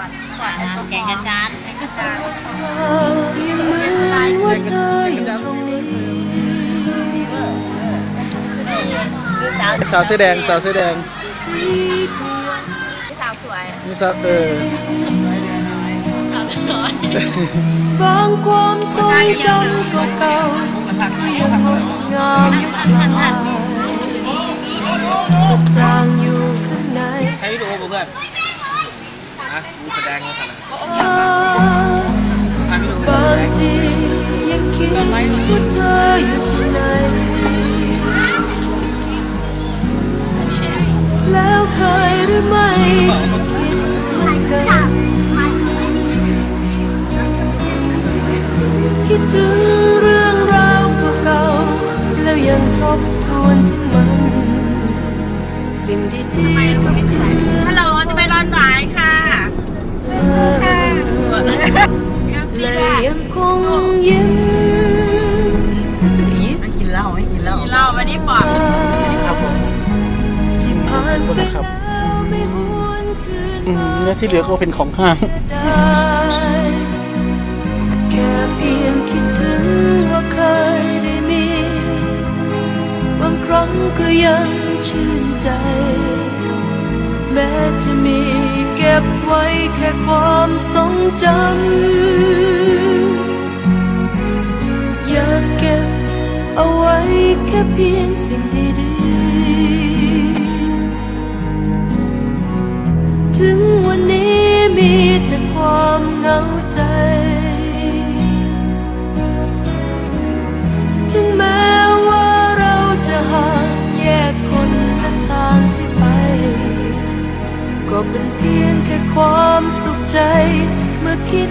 อดปอดแอลกอฮอล์แกงกระจานแกงกระจานยังเหมือนว่าเธออยู่ตรงนี้ฟีเวอร์ลูกสาวสาวเสื้อแดงสาวเสื้อแดงที่กลัวพี่สาวสวยนี่สาวเออบางความทรงจำเก่าๆยังงดงามอยู่คลายจางอยู่ข้างในให้ดูเพื่อน นะดูแสดงมาขนาดบางทียังคิดว่าเธออยู่ที่ไหนแล้วเคยหรือไม่ที่คิดเหมือนกันคิดถึงเรื่องราวเก่าๆแล้วยังทบทวนถึงมัน สิ่งดีๆก็คือ ฮัลโหลจะไปร้อนหวายค่ะ อืมแล้วที่เหลือก็เป็นของห้าง แค่เพียงคิดถึงว่าเคยได้มี บางครั้งก็ยังชื่นใจ แม้จะมีเก็บไว้แค่ความทรงจำ อยากเก็บเอาไว้แค่เพียงสิ่งดีๆ ความเหงาใจ ถึงแม้ว่าเราจะห่างแยกคนละทางที่ไป ก็เป็นเพียงแค่ความสุขใจเมื่อคิด